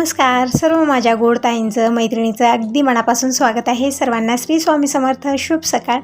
नमस्कार. सर्व माझ्या गोडताईंचं मैत्रिणीचं अगदी मनापासून स्वागत आहे. सर्वांना श्री स्वामी समर्थ. शुभ सकाळ.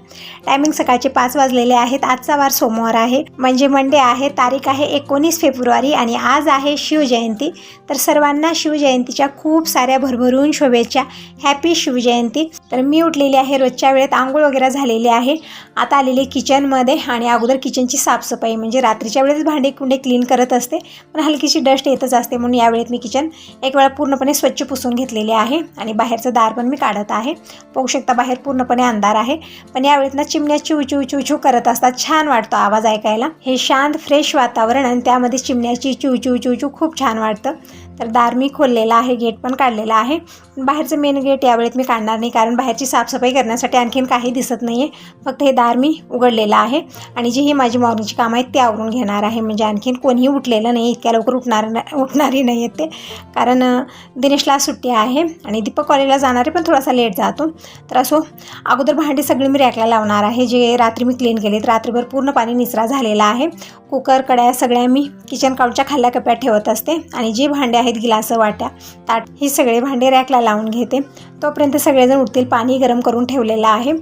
टायमिंग सकाळचे पाच वाजलेले आहेत. आजचा वार सोमवार आहे. म्हणजे मंडे आहे. तारीख आहे एकोणीस फेब्रुवारी आणि आज आहे शिवजयंती. तर सर्वांना शिवजयंतीच्या खूप साऱ्या भरभरून शुभेच्छा. हॅपी शिवजयंती. तर मी उठलेली आहे रोजच्या वेळेत. आंघोळ वगैरे झालेली आहे. आता आलेली किचनमध्ये आणि अगोदर किचनची साफसफाई. म्हणजे रात्रीच्या वेळेस भांडे कुंडे क्लीन करत असते. पण हलकीशी डस्ट येतच असते म्हणून यावेळेत मी किचन एक वेळा पूर्णपणे स्वच्छ पुसून घेतलेले आहे आणि बाहेरचं दार पण मी काढत आहे. पाहू शकता बाहेर पूर्णपणे अंधार आहे. पण यावेळेत ना चिमण्या चिव चिव चिव चिव करत असतात छान वाटतो आवाज ऐकायला. हे शांत फ्रेश वातावरण आणि त्यामध्ये चिमण्याची चिव चिव चिव चिव खूप छान वाटतं. तर दार मी खोललेला आहे गेट पण काढलेला आहे. बाहेरचं मेन गेट यावेळेत मी काढणार नाही कारण बाहेरची साफसफाई करण्यासाठी आणखीन काही दिसत नाही आहे फक्त हे दार मी उघडलेलं आहे आणि जी ही माझी मॉर्निंगची कामं आहेत ते आवरून घेणार आहे. म्हणजे आणखीन कोणीही उठलेलं नाही इतक्या लवकर उठणार उठणारी नाही आहेत ते. कारण दिनेशला सुट्टी आहे आणि दीपक कॉलेजला जाणारे पण थोडासा लेट जातो. तर असो अगोदर भांडी सगळी मी रॅकला लावणार आहे. जे रात्री मी क्लीन केलेत रात्रीभर पूर्ण पाणी निचरा झालेला आहे. कुकर कड्या सगळ्या मी किचन काउंटच्या खाल्ल्या कप्यात ठेवत असते आणि जी भांडे आहेत गिलासं वाट्या ताट ही सगळे भांडे रॅकला लावून घेते. तोपर्यंत सगळेजण उठतील पाणी गरम करून ठेवलेलं आहे.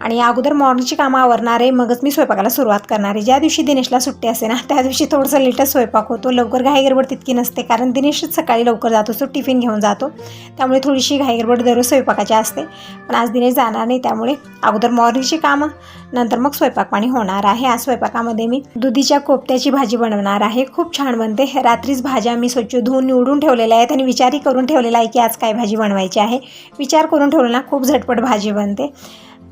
आणि अगोदर मॉर्निंगची कामं आवरणार आहे मगच मी स्वयंपाकाला सुरुवात करणार. आहे ज्या दिवशी दिनेशला सुट्टी असते ना त्या दिवशी थोडंसं लेटच स्वयंपाक होतो. लवकर घाईगडबड तितकी नसते कारण दिनेशच सकाळी लवकर जातो तो टिफिन घेऊन जातो. त्यामुळे थोडीशी घाईगडबड दररोज स्वयंपाकाची असते. पण आज दिनेश जाणार नाही त्यामुळे अगोदर मॉर्निंगची कामं नंतर मग स्वयंपाक पाणी होणार आहे. आज स्वयंपाकामध्ये मी दुधीच्या कोपत्याची भाजी बनवणार आहे. खूप छान बनते. रात्रीच भाज्या मी स्वच्छ धुवून निवडून ठेवलेल्या आहेत आणि विचारही करून ठेवलेला आहे की आज काय भाजी बनवायची आहे. विचार करून ठेवलं ना खूप झटपट भाजी बनते.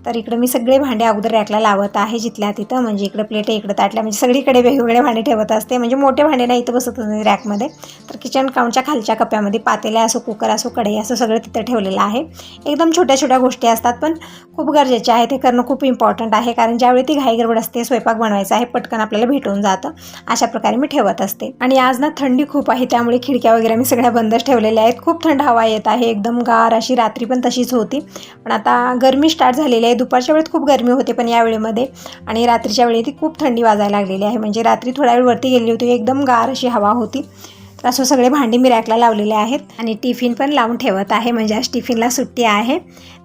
तर इकडं मी सगळे भांडे अगोदर रॅकला लावत आहे जिथल्या तिथं. म्हणजे इकडं प्लेट इकडं ताटल्या. म्हणजे सगळीकडे वेगवेगळे भांडे ठेवत असते. म्हणजे मोठे भांडे नाही इथं बसत नाही रॅकमध्ये. तर किचन काउंटच्या खालच्या कप्प्यामध्ये पातेल्या असो कुकर असो कढई असं सगळं तिथं ठेवलेलं आहे. एकदम छोट्या छोट्या गोष्टी असतात पण खूप गरजेच्या आहे. ते करणं खूप इम्पॉर्टंट आहे. कारण ज्यावेळी ती घाई गडबड असते स्वयंपाक बनवायचा आहे पटकन आपल्याला भेटून जातं. अशा प्रकारे मी ठेवत असते. आणि आज ना थंडी खूप आहे त्यामुळे खिडक्या वगैरे मी सगळ्या बंदच ठेवलेल्या आहेत. खूप थंड हवा येत आहे. एकदम गार अशी रात्री पण तशीच होती. पण आता गरमी स्टार्ट झालेली आहे. दुपारच्या वेळेत खूप गरमी होते पण या वेळेमध्ये. आणि रात्रीच्या वेळी ती खूप थंडी वाजायला लागलेली आहे. म्हणजे रात्री थोड्या वेळ वरती गेली होती एकदम गार अशी हवा होती. तर असं सगळे भांडी मी रॅकला लावलेले आहेत. आणि टिफिन पण लावून ठेवत आहे. म्हणजे आज टिफिनला सुट्टी आहे.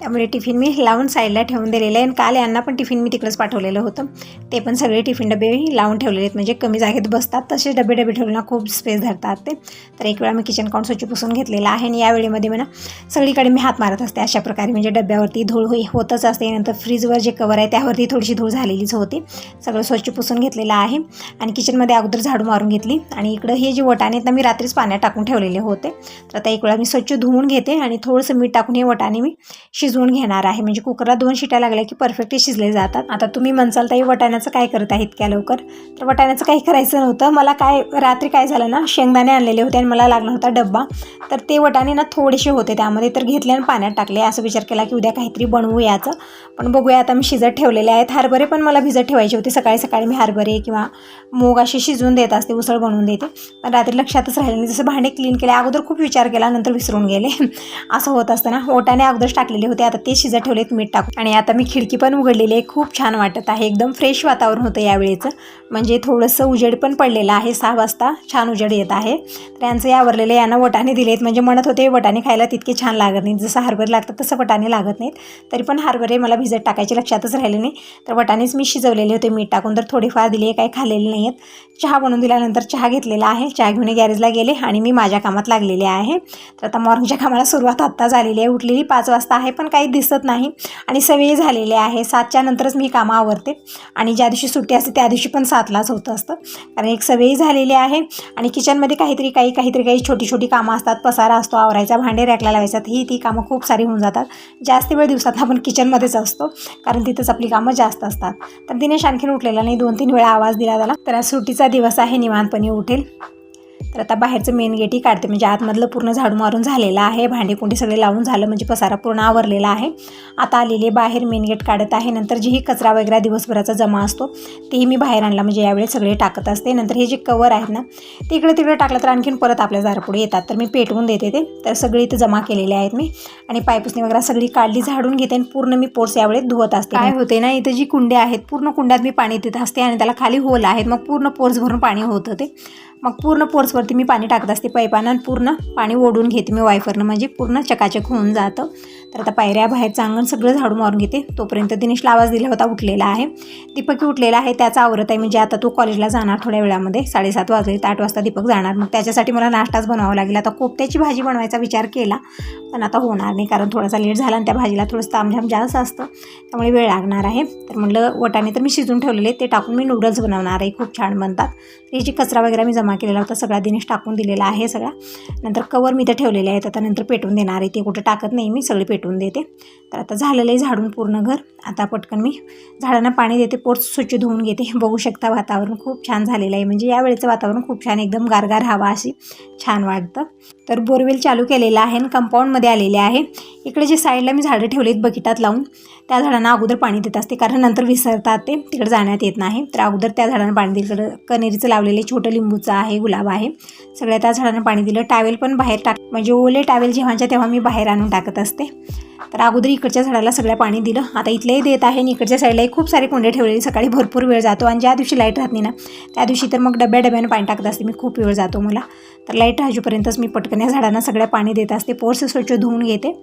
त्यामुळे टिफिन मी लावून साईडला ठेवून दिलेलं आहे. आणि काल यांना पण टिफिन मी तिकडंच पाठवलेलं होतं. ते पण सगळे टिफिन डबे लावून ठेवलेले आहेत. म्हणजे कमी जागेत बसतात तसे डबे डबे ठेवले ना खूप स्पेस धरतात ते. तर एक वेळा मी किचन काउंट स्वच्छ पुसून घेतलेलं आहे. आणि या वेळेमध्ये म्हणा सगळीकडे मी हात मारत असते अशा प्रकारे. म्हणजे डब्यावरती धूळ होई होतच असते. नंतर फ्रीजवर जे कवर आहे त्यावरती थोडीशी धूळ झालेलीच होती. सगळं स्वच्छ पुसून घेतलेलं आहे. आणि किचनमध्ये अगोदर झाडू मारून घेतली. आणि इकडं हे जे वटाणे आहेत ना मी रात्रीच पाण्यात टाकून ठेवलेले होते. तर आता एक वेळा मी स्वच्छ धुवून घेते. आणि थोडंसं मीठ टाकून हे वटाणे मी शिजवून घेणार आहे. म्हणजे कुकरला दोन शिट्या लागल्या की परफेक्टली शिजले जातात. आता तुम्ही म्हणसाल ताई वटाण्याचं काय करत आहे इतक्या लवकर? तर वटाण्याचं काही करायचं नव्हतं. मला काय रात्री काय झालं ना शेंगदाणे आणलेले होते आणि मला लागला होता डब्बा. तर ते वटाणे ना थोडेसे होते त्यामध्ये. तर घेतले आणि पाण्यात टाकले. असं विचार केला की उद्या काहीतरी बनवू याचं. पण बघूया आता मी शिजत ठेवलेले आहेत. हरभरे पण मला भिजत ठेवायचे होते. सकाळी सकाळी मी हरभरे किंवा मूग असे शिजवून देत असते उसळ बनवून देते. पण रात्री लक्षातच राहिले नाही. जसं भांडे क्लीन केले अगोदर खूप विचार केला नंतर विसरून गेले. असं होत असतं ना ओटाने अगोदरच टाकलेले होते. आता ते शिजत ठेवलेत मीठ टाकून. आणि आता मी खिडकी पण उघडलेली आहे. खूप छान वाटत आहे. एकदम फ्रेश वातावरण होतं यावेळेचं. म्हणजे थोडंसं उजेड पण पडलेलं आहे. सहा वाजता छान उजेड येत आहे. तर यांचं यावरलेलं यांना वटाणे दिलेत. म्हणजे म्हणत होते वटाणे खायला तितके छान लागत नाहीत. जसं हरभरे लागतात तसं वटाणे लागत नाहीत. तरी पण हरभरे मला भिजत टाकायचे लक्षातच राहिले नाही. तर वटाणेच मी शिजवलेले होते. मीठ टाकून तर थोडेफार दिले. काही खाल्लेले नाही आहेत चहा बनवून दिल्यानंतर चहा घेतलेला आहे. चहा घेऊन गॅरेजला गेले आणि मी माझ्या कामात लागलेले आहे. तर आता मॉर्निंगच्या कामाला सुरुवात आत्ता झालेली आहे. उठलेली पाच वाजता आहे पण पण काही दिसत नाही. आणि सवयी झालेले आहे. सातच्या नंतरच मी कामं आवरते. आणि ज्या दिवशी सुट्टी असते त्या दिवशी पण सातलाच होतं असतं. कारण एक सवयी झालेली आहे. आणि किचनमध्ये काहीतरी काही काहीतरी काही छोटी छोटी कामं असतात. पसारा असतो आवरायचा भांडे रॅकला लावायच्यात. ही ती कामं खूप सारी होऊन जातात. जास्त वेळ दिवसात आपण किचनमध्येच असतो. कारण तिथंच आपली कामं जास्त असतात. तर दिनेश आणखीन उठलेला नाही. दोन तीन वेळा आवाज दिला त्याला. तर सुट्टीचा दिवस आहे. निवांतपणे उठेल. तर आता बाहेरचं मेन गेटही काढते. म्हणजे आतमधलं पूर्ण झाडू मारून झालेलं आहे. भांडी कुंडी सगळे लावून झालं. म्हणजे पसारा पूर्ण आवरलेला आहे. आता आलेले बाहेर मेन गेट काढत आहे. नंतर जेही कचरा वगैरे दिवसभराचा जमा असतो तेही मी बाहेर आणला. म्हणजे यावेळेस सगळे टाकत असते. नंतर हे जे कवर आहेत ना ते इकडे तिकडे टाकलं तर आणखीन परत आपल्या दारापुढे येतात. तर मी पेटवून देते ते. तर सगळे इथं जमा केलेले आहेत मी. आणि पायपुसणी वगैरे सगळी काढली झाडून घेते आणि पूर्ण मी पोर्स यावेळेस धुवत असते. काय होते ना इथं जी कुंड्या आहेत पूर्ण कुंड्यात मी पाणी देत असते आणि त्याला खाली होल आहेत. मग पूर्ण पोर्स भरून पाणी होत होते मग पूर्ण पोर्सवर कुकरवरती मी पाणी टाकत असते पैपानं पूर्ण पाणी ओढून घेते मी वायफरनं. म्हणजे पूर्ण चकाचक होऊन जातं. तर आता पायऱ्या बाहेरचं अंगण सगळं झाडू मारून घेते. तोपर्यंत दिनेशला आवाज दिला होता उठलेला आहे. दीपकी उठलेला आहे. त्याचा आवरत आहे. म्हणजे आता तो कॉलेजला जाणार थोड्या वेळामध्ये. साडेसात वाजले तर आठ वाजता दीपक जाणार. मग त्याच्यासाठी मला नाश्ताच बनवावा लागेल. आता कोपत्याची भाजी बनवायचा विचार केला पण आता होणार नाही. कारण थोडासा लेट झाला आणि त्या भाजीला थोडंसं तामझाम जास्त असतं. त्यामुळे वेळ लागणार आहे. तर म्हटलं वटाणे तर मी शिजून ठेवलेले ते टाकून मी नूडल्स बनवणार आहे. खूप छान बनतात. ते याची कचरा वगैरे मी जमा केलेला होता. सगळा फिनिश टाकून दिलेला आहे सगळा. नंतर कवर मी इथं ठेवलेले आहेत. आता नंतर पेटवून देणार आहे. ते कुठं टाकत नाही मी सगळे पेटवून देते. तर आता झालेलं आहे झाडून पूर्ण घर. आता पटकन मी झाडांना पाणी देते. पोट स्वच्छ धुवून घेते. बघू शकता वातावरण खूप छान झालेलं आहे. म्हणजे यावेळेचं वातावरण खूप छान एकदम गारगार हवा अशी छान वाटतं. तर बोरवेल चालू केलेला आहे आणि कंपाऊंडमध्ये आलेले आहे. इकडे जे साईडला मी झाडं ठेवलीत बकिटात लावून त्या झाडांना अगोदर पाणी देत असते. कारण नंतर विसरतात ते तिकडे जाण्यात येत नाही. तर अगोदर त्या झाडांना पाणी दिलं. इकडं कनेरीचं लावलेले छोटं लिंबूचं आहे गुलाब आहे. सगळ्या त्या झाडांना पाणी दिलं. टावेल पण बाहेर टाक म्हणजे ओले टावेल जेव्हाच्या तेव्हा मी बाहेर आणून टाकत असते. तर अगोदर इकडच्या झाडाला सगळ्या पाणी दिलं. आता इथलंही देत आहे आणि इकडच्या साईडलाही खूप सारे कुंडे ठेवलेले सकाळी भरपूर वेळ जातो. आणि ज्या दिवशी लाइट राहत नाही ना त्या दिवशी तर मग डब्या डब्याने पाणी टाकत असते. मी खूप वेळ जातो मला. तर लाइट राजूपर्यंतच मी पटकन या झाडांना सगळ्या पाणी देत असते. पोर्स स्वच्छ धुवून घेते.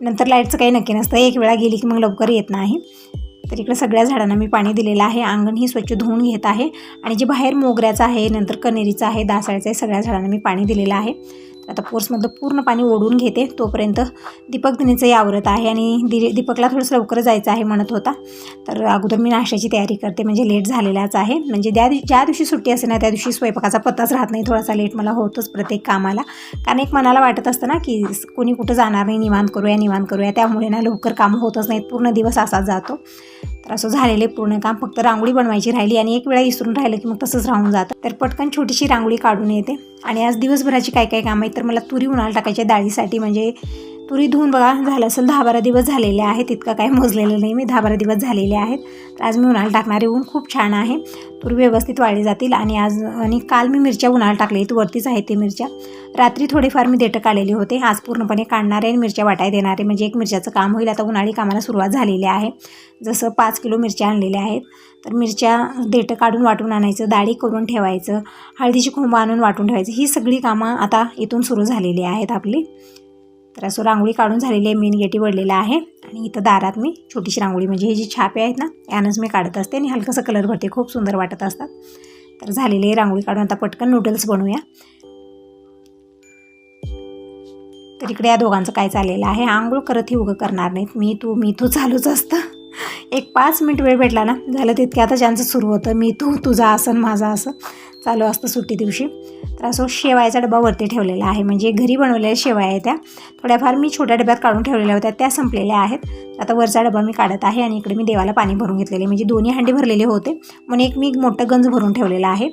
नंतर लाईटचं काही नक्की नसतं. एक वेळा गेली की मग लवकर येत नाही. तर इकडे सगळ्या झाडांना मी पाणी दिलेलं आहे. अंगणही स्वच्छ धुवून घेत आहे. आणि जे बाहेर मोगऱ्याचं आहे नंतर कनेरीचं आहे दासाळ्याचं आहे सगळ्या झाडांना मी पाणी दिलेलं आहे. आता पोर्समधलं पूर्ण पाणी ओढून घेते तोपर्यंत दीपक दिनीचं आवरत आहे आणि दि दीपकला थोडंसं लवकर जायचं आहे म्हणत होता. तर अगोदर मी नाश्त्याची तयारी करते म्हणजे लेट झालेलाच आहे. म्हणजे ज्या दिवशी ज्या दिवशी सुट्टी असेल ना त्या दिवशी स्वयंपाकाचा पत्ताच राहत नाही. थोडासा लेट मला होतोच प्रत्येक कामाला. कारण एक मनाला वाटत असतं ना की कोणी कुठं जाणार नाही निवांत करूया निवांत करूया. त्यामुळे ना लवकर कामं होतच नाहीत. पूर्ण दिवस असाच जातो. तर असं झालेले पूर्ण काम. फक्त रांगोळी बनवायची राहिली आणि एक वेळा विसरून राहिलं की मग तसंच राहून जातं. तर पटकन छोटीशी रांगोळी काढून येते. आणि आज दिवसभराची काय काय काम आहेत? तर मला तुरी उन्हाळा टाकायच्या डाळीसाठी. म्हणजे तुरी धुवून बघा झालं असेल दहा बारा दिवस झालेले आहेत. इतका काही मोजलेलं नाही मी दहा बारा दिवस झालेले आहेत. तर आज मी उन्हाळा टाकणारे ऊन खूप छान आहे. तुरी व्यवस्थित वाळली जातील आणि आज आणि काल मी मिरच्या उन्हाळा टाकले तू वरतीच आहे ते मिरच्या. रात्री थोडेफार मी देठं काढलेले होते आज पूर्णपणे काढणारे आणि मिरच्या वाटाय देणारे म्हणजे एक मिरच्याचं काम होईल आता उन्हाळी कामाला सुरुवात झालेली आहे. जसं पाच किलो मिरच्या आणलेल्या आहेत तर मिरच्या देठं काढून वाटून आणायचं डाळी करून ठेवायचं हळदीची खोंब आणून वाटून ठेवायचं. ही सगळी कामं आता इथून सुरू झालेली आहेत आपली. तर असं रांगोळी काढून झालेली आहे मेन गेटी वडलेला आहे. आणि इथं दारात मी छोटीशी रांगोळी म्हणजे हे जी छापे आहेत ना यानंच मी काढत असते आणि हलकंसं कलर भरते खूप सुंदर वाटत असतात. तर झालेली रांगोळी काढून आता पटकन नूडल्स बनवूया. तर इकडे या दोघांचं काय चाललेलं आहे आंघोळ करत ही उगं करणार नाहीत. मी तू मी तू चालूच असतं. एक पाच मिनिट वेळ भेटला ना झालं तितक्या आता ज्यांचं सुरू होतं मी तू तुझा असं माझं असं चालू असतं सुट्टी दिवशी. तर असं शेवायचा डबा वरती ठेवलेला आहे. म्हणजे घरी बनवलेल्या शेवाया आहे त्या. थोड्याफार मी छोट्या डब्यात काढून ठेवलेल्या होत्या. त्या संपलेल्या आहेत. आता वरचा डबा मी काढत आहे आणि इकडे मी देवाला पाणी भरून घेतलेले. म्हणजे दोन्ही हांडी भरलेले होते. म्हणून एक मी मोठं गंज भरून ठेवलेला आहे.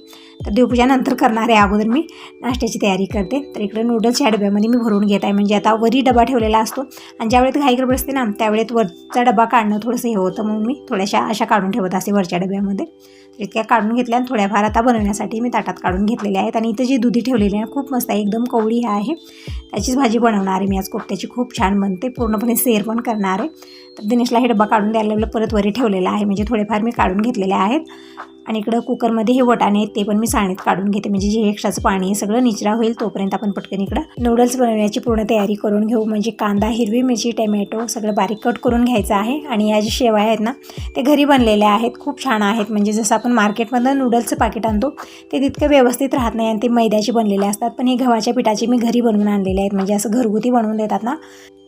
तर देवपूजानंतर करणारे अगोदर मी नाश्त्याची तयारी करते. तर इकडे नूडल्सच्या डब्यामध्ये मी भरून घेत आहे. म्हणजे आता वरी डबा ठेवलेला असतो. आणि ज्यावेळेत घाई गडबड असते ना त्यावेळेत वरचा डबा काढणं थोडंसं हे होतं. म्हणून मी थोड्याशा अशा काढून ठेवत असते वरच्या डब्यामध्ये. तर इतक्या काढून घेतल्या आणि थोड्याफार आता बनवण्यासाठी मी ताटात काढून घेतलेल्या आहेत. आणि इथं जे दुधी ठेवलेली आहे. खूप मस्त आहे. एकदम कवडी आहे. त्याचीच भाजी बनवणार आहे मी आज. कोफ्त्याची खूप छान बनते. पूर्णपणे सेर पण करणार आहे. तर दिनेशला हे डबा काढून द्यायला लागलं परत वरी ठेवलेला आहे. म्हणजे थोडेफार मी काढून घेतलेले आहेत. आणि इकडं कुकरमध्ये हे वटाणे आहेत ते पण मी साणीत काढून घेते. म्हणजे जे एक्स्ट्राचं पाणी आहे सगळं निचरा होईल तोपर्यंत आपण पटकन इकडं नूडल्स बनवण्याची पूर्ण तयारी करून घेऊ. म्हणजे कांदा हिरवी मिरची टमॅटो सगळं बारीक कट करून घ्यायचं आहे. आणि या जे शेवाय आहेत ना ते घरी बनलेले आहेत. खूप छान आहेत. म्हणजे जसं आपण मार्केटमधनं नूडल्सचं पाकिट आणतो ते तितकं व्यवस्थित राहत नाही आणि ते मैद्याचे बनलेले असतात. पण हे गव्हाच्या पिठाचे मी घरी बनवून आणलेले आहेत. म्हणजे असं घरगुती बनवून देतात ना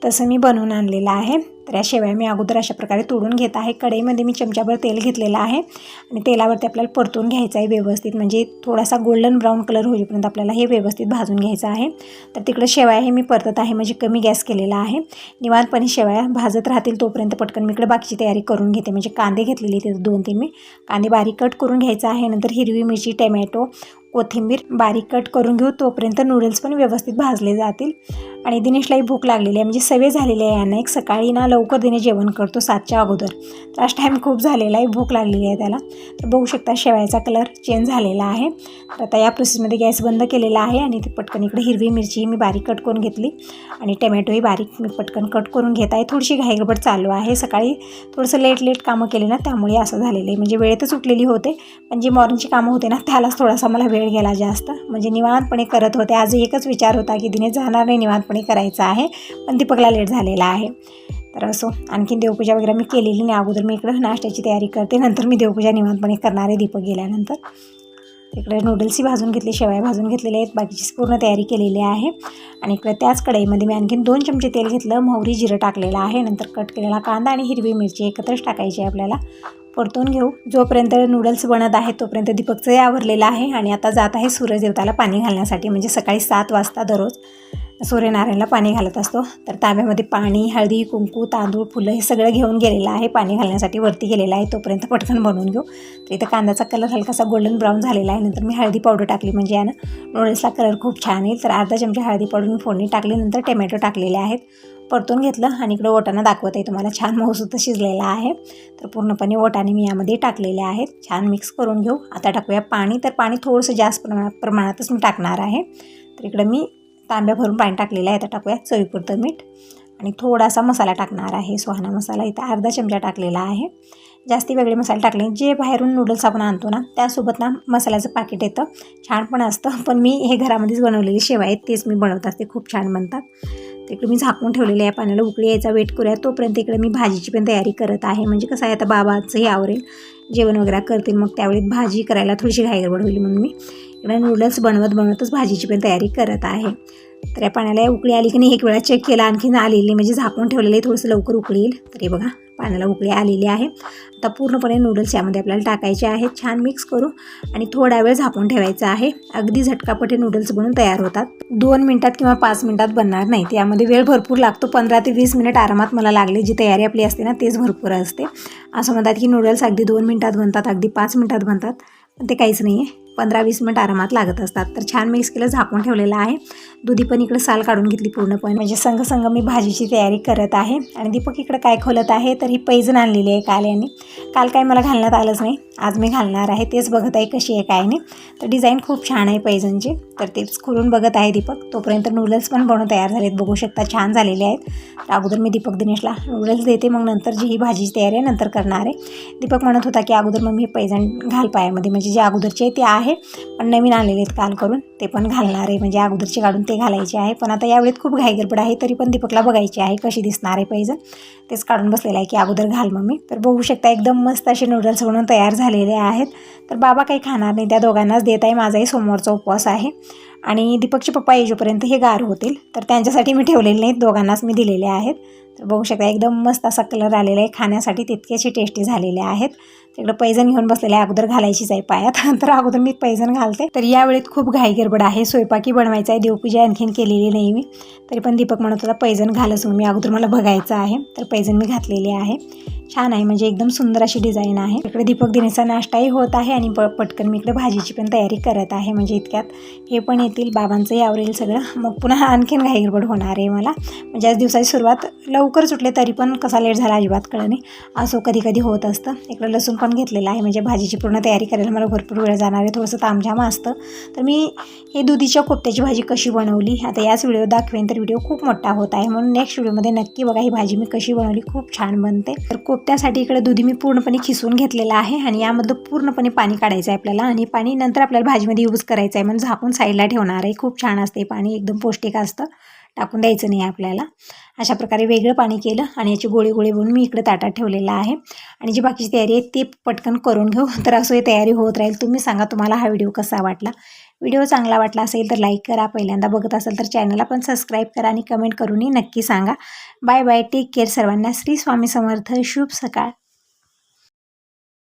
तसं मी बनवून आणलेलं आहे. तर या शेवया मी अगोदर अशा प्रकारे तोडून घेत आहे. कढईमध्ये मी चमच्याभर तेल घेतलेलं आहे आणि तेलावरती आपल्याला परतून घ्यायचं आहे व्यवस्थित. म्हणजे थोडासा गोल्डन ब्राऊन कलर होईपर्यंत आपल्याला हे व्यवस्थित भाजून घ्यायचं आहे. तर तिकडं शेवया हे मी परतत आहे. म्हणजे कमी गॅस केलेला आहे. निवांतपणे शेवया भाजत राहतील तोपर्यंत पटकन मी इकडे बाकीची तयारी करून घेते. म्हणजे कांदे घेतलेले तिथं दोन तीन मी. कांदे बारीक कट करून घ्यायचा आहे. नंतर हिरवी मिरची टमॅटो कोथिंबीर बारीक कट करून घेऊ तोपर्यंत नूडल्स पण व्यवस्थित भाजले जातील. आणि दिनेशलाही भूक लागलेली आहे. म्हणजे सवय झालेली आहे यांना. एक सकाळी ना लवकर दिने जेवण करतो सातच्या अगोदर. तर आज टाईम खूप झालेला आहे. भूक लागलेली आहे त्याला. तर बघू शकता शेवायचा कलर चेंज झालेला आहे. तर आता या प्रोसेसमध्ये गॅस बंद केलेला आहे आणि ती पटकन इकडे हिरवी मिरची मी बारीक कट करून घेतली. आणि टमॅटोही बारीक मी पटकन कट करून घेत आहे. थोडीशी घाईगडबड चालू आहे. सकाळी थोडंसं लेट लेट कामं केली ना त्यामुळे असं झालेलं आहे. म्हणजे वेळेतच उठलेली होते. पण जी मॉर्निंगची कामं होते ना त्यालाच थोडासा मला वेळ गेला जास्त. म्हणजे निवांतपणे करत होते. आज एकच विचार होता की दिने जाणार नाही निवांत. निवांतपणे करायचं आहे पण दीपकला लेट झालेला आहे. तर असो आणखीन देवपूजा वगैरे मी केलेली नाही. अगोदर मी इकडं नाश्त्याची तयारी करते नंतर मी देवपूजा निवांतपणे करणार आहे दीपक गेल्यानंतर. इकडे नूडल्सही भाजून घेतले शेवया भाजून घेतलेले आहेत बाकीची पूर्ण तयारी केलेली आहे. आणि इकडे त्याच कढईमध्ये मी आणखीन दोन चमचे तेल घेतलं मोहरी जिरं टाकलेलं आहे. नंतर कट केलेला कांदा आणि हिरवी मिरची एकत्रच टाकायची आहे आपल्याला. परतून घेऊ. जोपर्यंत नूडल्स बनत आहे तोपर्यंत दीपकचंही आवरलेलं आहे. आणि आता जात आहे सूर्यदेवताला पाणी घालण्यासाठी म्हणजे सकाळी सात वाजता दररोज. सूर्यनारायणला पाणी घालत असतो. तर तांब्यामध्ये पाणी हळदी कुंकू तांदूळ फुलं हे सगळं घेऊन गेलेलं आहे. पाणी घालण्यासाठी वरती गेलेलं आहे. तोपर्यंत पटकन बनवून घेऊ. तर इथं कांद्याचा कलर हलकासा गोल्डन ब्राऊन झालेला आहे. नंतर मी हळदी पावडर टाकली म्हणजे यानं. नूडल्सला कलर खूप छान येईल. तर अर्धा चमचा हळदी पावडर मी फोडणी टाकली. नंतर टोमॅटो टाकलेले आहेत. परतून घेतलं आणि इकडं ओटाणा दाखवत आहे तुम्हाला. छान मऊसुद्धा शिजलेला आहे. तर पूर्णपणे ओटाने मी यामध्ये टाकलेले आहेत. छान मिक्स करून घेऊ. आता टाकूया पाणी. तर पाणी थोडंसं जास्त प्रमाणात प्रमाणातच मी टाकणार आहे. तर इकडं मी तांब्या भरून पाणी टाकलेलं आहे आता टाकूया चवीपुरतं मीठ. आणि थोडासा मसाला टाकणार आहे सुहाना मसाला. इथं अर्धा चमचा टाकलेला आहे. जास्ती वेगळे मसाले टाकले जे बाहेरून नूडल्स आपण आणतो ना त्यासोबत ना मसाल्याचं पाकिट येतं. छान पण असतं. पण मी हे घरामध्येच बनवलेली शेवा आहेत तेच मी बनवत असते खूप छान बनतात. तिकडे मी झाकून ठेवलेले आहे पाण्याला. उकळी यायचा वेट करूया तोपर्यंत इकडे मी भाजीची पण तयारी करत आहे. म्हणजे कसं आहे आता बाबाचंही आवरेल. जेवण वगैरे करतील. मग त्यावेळी भाजी करायला थोडीशी घाईगडबड होईल म्हणून मी. इकडे नूडल्स बनवत बनवतच भाजीची पण तयारी करत आहे. तर या पाण्याला उकळी आली की नाही एक वेळा चेक केला आणखीन आलेली म्हणजे झाकून ठेवलेली थोडंसं लवकर उकळी येईल. तरी बघा पाण्याला उकळी आलेली आहे. आता पूर्णपणे नूडल्स यामध्ये आपल्याला टाकायचे आहेत. छान मिक्स करू आणि थोडा वेळ झाकून ठेवायचा आहे. अगदी झटकापटे नूडल्स बनून तयार होतात. दोन मिनटात किंवा पाच मिनटात बनणार नाही. त्यामध्ये वेळ भरपूर लागतो. पंधरा ते वीस मिनिट आरामात मला लागले. जी तयारी आपली असते ना तेच भरपूर असते. असं म्हणतात की नूडल्स अगदी दोन मिनटात बनतात अगदी पाच मिनटात बनतात. पण ते काहीच नाही आहे पंधरा वीस मिनिट आरामात लागत असतात. तर छान मिक्स केलं झाकून ठेवलेलं आहे. दुधी पण इकडे साल काढून घेतली पूर्णपणे. म्हणजे संघ संघ मी भाजीची तयारी करत आहे. आणि दीपक इकडं काय खोलत आहे तर ही पैजण आणलेली आहे काल यांनी. काल काय मला घालण्यात आलंच नाही. आज मी घालणार आहे. तेच बघत आहे कशी आहे काय नाही. तर डिझाईन खूप छान आहे पैजणची. तर तेच खोलून बघत आहे दीपक. तोपर्यंत नूडल्स पण बनवून तयार झालेत. बघू शकता छान झालेले आहेत. तर अगोदर मी दीपक दिनेशला नूडल्स देते मग नंतर जी ही भाजीची तयारी आहे नंतर करणार आहे. दीपक म्हणत होता की अगोदर मग मी पैजण घाल पायामध्ये. म्हणजे जे अगोदरचे आहे ते आहे पण नवीन आलेले आहेत काल करून ते पण घालणार आहे. म्हणजे अगोदरचे काढून ते घालायचे आहे. पण आता यावेळेत खूप घाईगडबड आहे तरी पण दीपकला बघायची आहे कशी दिसणार आहे पैजण. तेच काढून बसलेलं आहे की अगोदर घाल मग मी तर बघू शकता एकदम मस्त असे नूडल्स बनवून तयार झालेले आहेत. तर बाबा काही खाणार नाही त्या दोघांनाच देत आहे. माझाही सोमवारचा उपवास आहे. आणि दीपकचे पप्पा येजोपर्यंत हे गार होतील. तर त्यांच्यासाठी मी ठेवलेले नाहीत दोघांनाच मी दिलेले आहेत. तर बघू शकता एकदम मस्त असा कलर आलेला आहे. खाण्यासाठी तितकेशी टेस्टी झालेले आहेत. तिकडं पैजण घेऊन बसलेले आहे. अगोदर घालायचीच आहे पायात. तर अगोदर मी पैजण घालते. तर यावेळेत खूप घाई गडबड आहे. स्वयंपाकी बनवायचा आहे. देवपूजा आणखीन केलेली नाही मी तरी पण दीपक म्हणत होता पैजण घालच मी अगोदर मला बघायचं आहे. तर पैजण मी घातलेली आहे. छान आहे म्हणजे एकदम सुंदर अशी डिझाईन आहे. इकडे दीपक दिनेचा नाश्ताही होत आहे आणि प पटकन मी इकडे भाजीची पण तयारी करत आहे. म्हणजे इतक्यात हे पण येतील बाबांचंही आवरेल सगळं. मग पुन्हा आणखीन घाई गडबड होणार आहे मला. म्हणजे आज दिवसाची सुरुवात लवकर सुटले तरी पण कसा लेट झाला अजिबात कळलं नाही. असं कधी कधी होत असतं. इकडे लसूण पण घेतलेलं आहे. म्हणजे भाजीची पूर्ण तयारी करायला मला भरपूर वेळ जाणार आहे. थोडंसं तामझाम असतं. तर मी हे दुधीच्या कोफ्त्याची भाजी कशी बनवली आता याच व्हिडिओ दाखवेन तर व्हिडिओ खूप मोठा होत आहे. म्हणून नेक्स्ट व्हिडिओमध्ये नक्की बघा ही भाजी मी कशी बनवली खूप छान बनते. तर कोफ्त्यासाठी इकडे दुधी मी पूर्णपणे खिसून घेतलेलं आहे आणि यामधलं पूर्णपणे पाणी काढायचं आहे आपल्याला. आणि पाणी नंतर आपल्याला भाजीमध्ये यूज करायचं आहे. म्हणून झाकून साईडला ठेवणार आहे. खूप छान असते पाणी. एकदम पौष्टिक असतं. टाकून द्यायचं नाही आपल्याला. अशा प्रकारे वेगळं पाणी केलं आणि याची गोळी गोळी बनवून मी इकडे ताटात ठेवलेलं आहे. आणि जी बाकीची तयारी आहे ती पटकन करून घेऊ. तर असं ही तयारी होत राहील. तुम्ही सांगा तुम्हाला हा व्हिडिओ कसा वाटला. व्हिडिओ चांगला वाटला असेल तर लाईक करा पहिल्यांदा बघत असेल तर चॅनलला पण सबस्क्राईब करा आणि कमेंट करूनही नक्की सांगा. बाय बाय टेक केअर सर्वांना. श्री स्वामी समर्थ शुभ सकाळ.